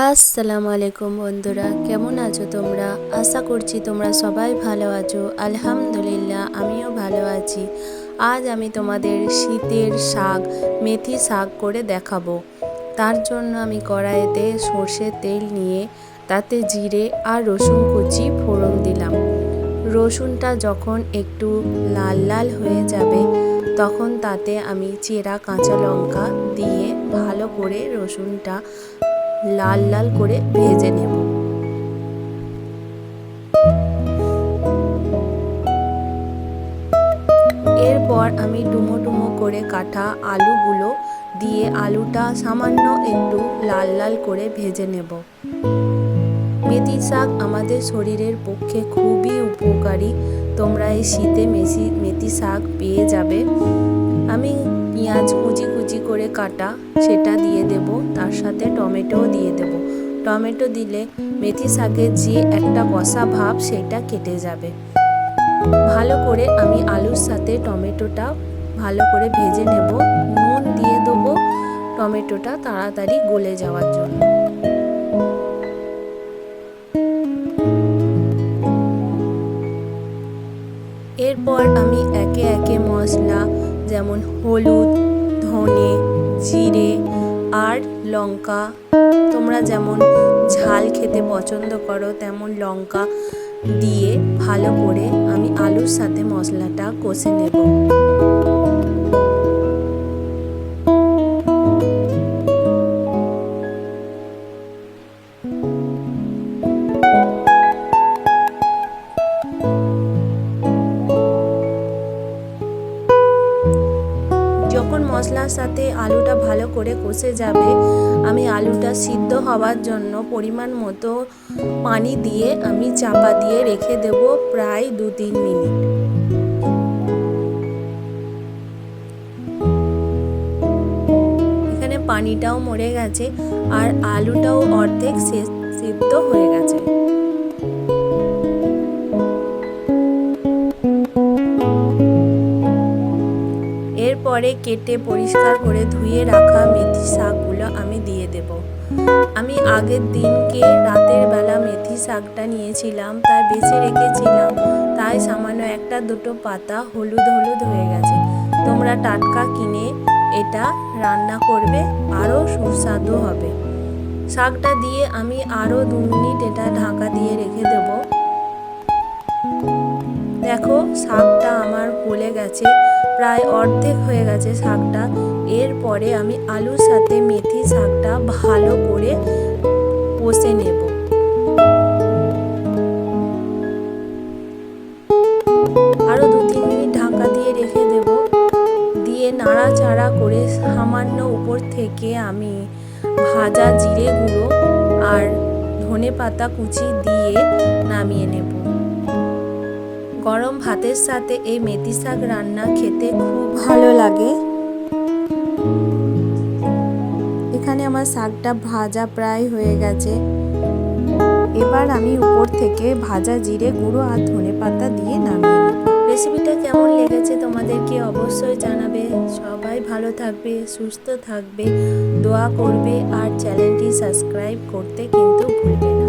আসসালামু আলাইকুম বন্ধুরা, কেমন আছো তোমরা? আশা করছি তোমরা সবাই ভালো আছো। আলহামদুলিল্লাহ, আমিও ভালো আছি। আজ আমি তোমাদের শীতের শাক, মেথি শাক করে দেখাবো। তার জন্য আমি কড়াইতে সর্ষের তেল নিয়ে তাতে জিরে আর রসুন কুচি ফোড়ন দিলাম। রসুনটা যখন একটু লাল লাল হয়ে যাবে, তখন তাতে আমি চেরা কাঁচা লঙ্কা দিয়ে ভালো করে রসুনটা লাল লাল করে ভেজে নেব। এরপর আমি ডুমো ডুমো করে কাটা আলুগুলো দিয়ে আলুটা সামান্য একটু লাল লাল করে ভেজে নেব। মেথি শাক আমাদের শরীরের পক্ষে খুবই উপকারী। তোমরা এই শীতে মেথি শাক পেয়ে যাবে। আমি পেঁয়াজ কুচি কুচি করে কাটা, সেটা দিয়ে দেব। তার সাথে টমেটোও দিয়ে দেব। টমেটো দিলে মেথি শাকের যে একটা কষা ভাব, সেটা কেটে যাবে। ভালো করে আমি আলুর সাথে টমেটোটা ভালো করে ভেজে নেব। নুন দিয়ে দেবো টমেটোটা তাড়াতাড়ি গলে যাওয়ার জন্য। এরপর আমি একে একে মশলা, যেমন হলুদ ধনে, জিরে আর লঙ্কা। তোমরা যেমন ঝাল খেতে পছন্দ করো, তেমন লঙ্কা দিয়ে ভালো করে আমি আলুর সাথে মশলাটা কষে নেব। যখন মশলার সাথে আলুটা ভালো করে কষে যাবে, আমি আলুটা সিদ্ধ হওয়ার জন্য পরিমাণ মতো পানি দিয়ে আমি চাপা দিয়ে রেখে দেব প্রায় দু তিন মিনিট। এখানে পানিটাও মরে গেছে আর আলুটাও অর্ধেক সিদ্ধ হয়ে গেছে। এরপরে কেটে পরিষ্কার করে ধুয়ে রাখা মেথি শাকগুলো আমি দিয়ে দেব। আমি আগের দিনকে রাতের বেলা মেথি শাকটা নিয়েছিলাম, তাই বেছে রেখেছিলাম। তাই সামান্য একটা দুটো পাতা হলুদ হলুদ হয়ে গেছে। তোমরা টাটকা কিনে এটা রান্না করবে, আরও সুস্বাদু হবে। শাকটা দিয়ে আমি আরও দু মিনিট এটা ঢাকা দিয়ে রেখে দেব। দেখো, শাকটা আমার গলে গেছে। প্রায় অর্ধেক হয়ে গেছে শাকটা। এরপরে আমি আলুর সাথে মেথি শাকটা ভালো করে কষে নেব। আরও দু তিন মিনিট ঢাকা দিয়ে রেখে দেব। দিয়ে নাড়াচাড়া করে সামান্য উপর থেকে আমি ভাজা জিরে গুঁড়ো আর ধনে পাতা কুচি দিয়ে নামিয়ে নেব। গরম ভাতের সাথে এই মেথি শাক রান্না খেতে খুব ভালো লাগে। এখানে আমার শাকটা ভাজা প্রায় হয়ে গেছে। এবার আমি উপর থেকে ভাজা জিরে, গুঁড়ো আর ধনে পাতা দিয়ে নামিয়ে রেসিপিটা কেমন লেগেছে তোমাদেরকে অবশ্যই জানাবে। সবাই ভালো থাকবে, সুস্থ থাকবে, দোয়া করবে আর চ্যানেলটি সাবস্ক্রাইব করতে কিন্তু ভুলবে না।